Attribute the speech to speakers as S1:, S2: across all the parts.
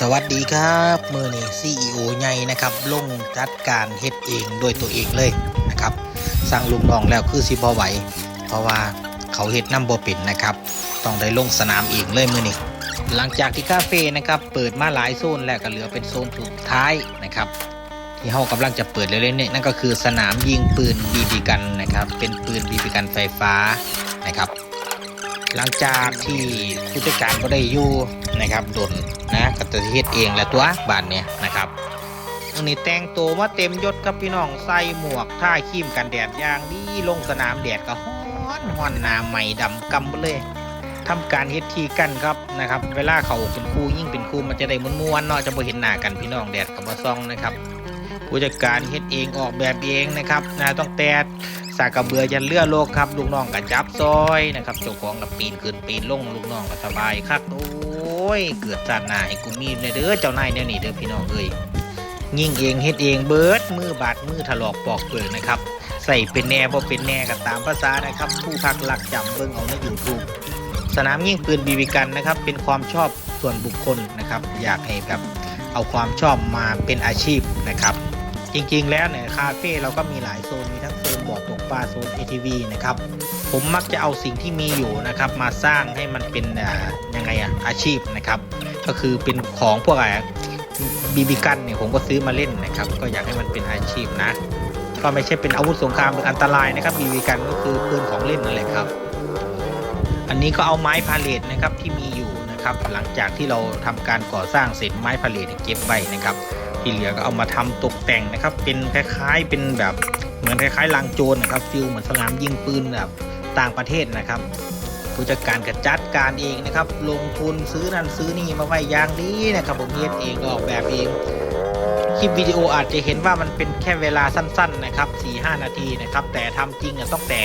S1: สวัสดีครับมือนี้ซีอีโอใหญ่นะครับลงจัดการเฮ็ดเองโดยตัวเองเลยนะครับสั่งลูกน้องแล้วคือสิบ่ไหว เพราะว่าเขาเฮ็ดน้ำบ่เป็นนะครับต้องได้ลงสนามเองเลยมือนี้หลังจากที่คาเฟ่นะครับเปิดมาหลายโซนแล้วก็เหลือเป็นโซนสุดท้ายนะครับที่เฮากำลังจะเปิดเร็วๆนี้นั่นก็คือสนามยิงปืนบีบีกันนะครับเป็นปืนบีบีกันไฟฟ้านะครับ หลังจากที่ผู้จัดการก็ได้อยู่นะครับดนนะก็จะเฮ็ดเองแหละตัวบ้านเนี่ยนะครับอันนี้แต่งตัวมาเต็มยศครับพี่น้องใส่หมวกท่าคีมกันแดดอย่างดีลงสนามแดดก็ฮ้อนฮ้อนหนาใหม่ดำกำเลยทำการเฮ็ดทีกันครับนะครับ เวลาเขาเป็นครูยิ่งเป็นครูมันจะได้ม้วนๆเนาะจะบ่เห็นหน้ากันพี่น้องแดดกับบ่ซองนะครับผู้จัดการเฮ็ดเองออกแบบเองนะครับนะต้องแต่ สากกระเบือยันเลือโลกครับ ลูกน้องกับจับซอยนะครับเจ้าของกับปีนขึ้นปีนลงลูกน้องก็สบายครับโอ้ยเกิดจานหนาให้กูมีเด้อเจ้านายเนี่ยนี่เด้อพี่น้องเอ้ยยิ่งเองเฮ็ดเองเบิดมือบาดมือถลอกปอกเปิดนะครับ ใส่เป็นแน่บ่เป็นแน่ก็ตามภาษานะครับ ผู้พักหลักจำเบิ่งเอาใน YouTube สนามยิงปืนบีบีกันนะครับ เป็นความชอบส่วนบุคคลนะครับ อยากให้แบบเอาความชอบมาเป็นอาชีพนะครับ จริงๆแล้วเนี่ยคาเฟ่เราก็มีหลายโซนมีทั้ง บ่อตกปลาโซน ATV นะครับ ผมมักจะเอาสิ่งที่มีอยู่นะครับ มาสร้างให้มันเป็นอ่ายังไงอะอาชีพนะครับ ก็คือเป็นของพวกอะไรบีบีกันเนี่ยผมก็ซื้อมาเล่นนะครับ ก็อยากให้มันเป็นอาชีพนะ ก็ไม่ใช่เป็นอาวุธสงครามหรืออันตรายนะครับบีบีกันก็คือปืนของเล่นนั่นแหละครับ อันนี้ก็เอาไม้พาเลทนะครับที่มีอยู่นะครับ หลังจากที่เราทำการก่อสร้างเสร็จไม้พาเลทเนี่ยเก็บไว้นะครับ ที่เหลือก็เอามาทำตกแต่งนะครับ เป็นคล้ายๆเป็นแบบ เหมือนคล้ายๆลางโจรนะครับฟิลเหมือนสนามยิงปืนแบบต่างประเทศนะครับ ผู้จัดการก็จัดการเองนะครับ ลงทุนซื้อนั่นซื้อนี่มาไว้ยางดีนะครับผมเฮ็ดเองออกแบบเองคลิปวิดีโออาจจะเห็นว่ามันเป็นแค่เวลาสั้นๆนะครับ 4-5 นาทีนะครับ แต่ทำจริงต้องแต่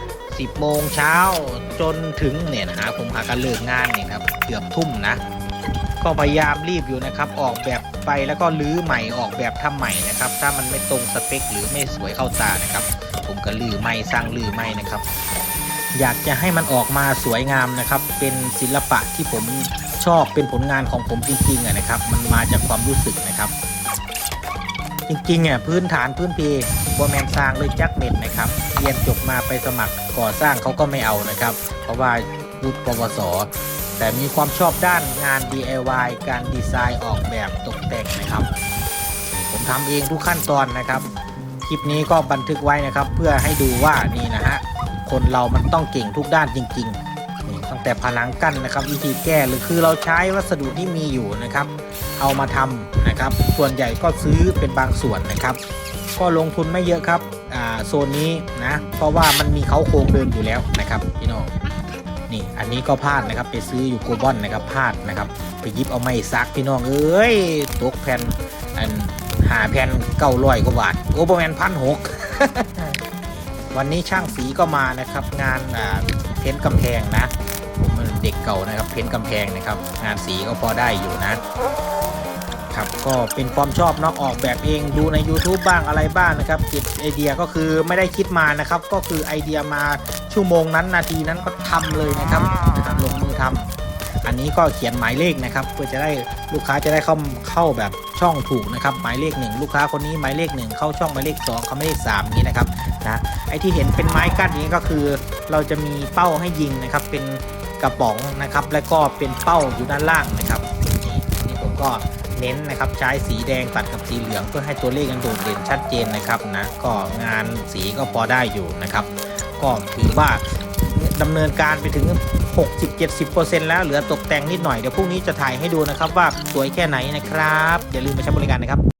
S1: 10 โมงเช้าจนถึงเนี่ยนะฮะผมหากันเลิกงานเนี่ยครับเกือบทุ่มนะ ก็พยายามรีบอยู่นะครับ ออกแบบไปแล้วก็รื้อใหม่ออกแบบทำใหม่นะครับ ถ้ามันไม่ตรงสเปค หรือไม่สวยเข้าตานะครับ ผมก็รื้อใหม่สร้างรื้อใหม่นะครับ อยากจะให้มันออกมาสวยงามนะครับ เป็นศิลปะที่ผมชอบเป็นผลงานของผมจริงๆนะครับ มันมาจากความรู้สึกนะครับ จริงๆอะพื้นฐานพื้นเพบัวแมนสร้างเลยจักเม็ดนะครับเรียนจบมาไปสมัครก่อสร้างเขาก็ไม่เอานะครับ เพราะว่าวุฒิปวส แต่มีความชอบด้านงาน DIY การดีไซน์ออกแบบตกแต่งนะครับ ผมทำเองทุกขั้นตอนนะครับ คลิปนี้ก็บันทึกไว้นะครับ เพื่อให้ดูว่านี่นะฮะคนเรามันต้องเก่งทุกด้านจริงๆนี่ตั้งแต่ผนังกั้นนะครับ วิธีแก้หรือคือเราใช้วัสดุที่มีอยู่นะครับ เอามาทำนะครับ ส่วนใหญ่ก็ซื้อเป็นบางส่วนนะครับ ก็ลงทุนไม่เยอะครับโซนนี้นะ เพราะว่ามันมีเขาโครงเดิมอยู่แล้วนะครับพี่น้อง นี่อันนี้ก็พลาดนะครับไปซื้ออยู่โกลบอนนะครับพลาดนะครับ ไปยิบเอาไม้ซักพี่น้องเอ้ยตกแผ่นอันหาแผ่นเก้าร้อยกว่าบาทโอ้ประมาณพันหกวันนี้ช่างสีก็มานะครับ งานเพ้นท์กำแพงนะผมเด็กเก่านะครับ เพ้นท์กำแพงนะครับ งานสีก็พอได้อยู่นะ ครับก็เป็นความชอบเนาะออกแบบเองดูใน YouTube บ้างอะไรบ้างนะครับเก็บไอเดียก็คือไม่ได้คิดมานะครับ ก็คือไอเดียมาชั่วโมงนั้นนาทีนั้นก็ทำเลยนะครับนะครับลงมือทำอันนี้ก็เขียนหมายเลขนะครับ เพื่อจะได้ลูกค้าจะได้เข้าเข้าแบบช่องถูกนะครับหมายเลขหนึ่งลูกค้าคนนี้หมายเลขหนึ่งเข้าช่องหมายเลขสองเขาไม่เลขสามนี้นะครับนะไอที่เห็นเป็นไม้กั้นนี้ก็คือเราจะมีเป้าให้ยิงนะครับ เป็นกระป๋องนะครับ และก็เป็นเป้าอยู่ด้านล่างนะครับนี่นี่ผมก็ เน้นนะครับใช้สีแดงตัดกับสีเหลือง เพื่อให้ตัวเลขมันโดดเด่นชัดเจนนะครับนะก็งานสีก็พอได้อยู่นะครับ ก็ถือว่าดำเนินการไปถึง 60-70%แล้วเหลือตกแต่งนิดหน่อยเดี๋ยวพรุ่งนี้จะถ่ายให้ดูนะครับว่าสวยแค่ไหนนะครับอย่าลืมมาใช้บริการนะครับ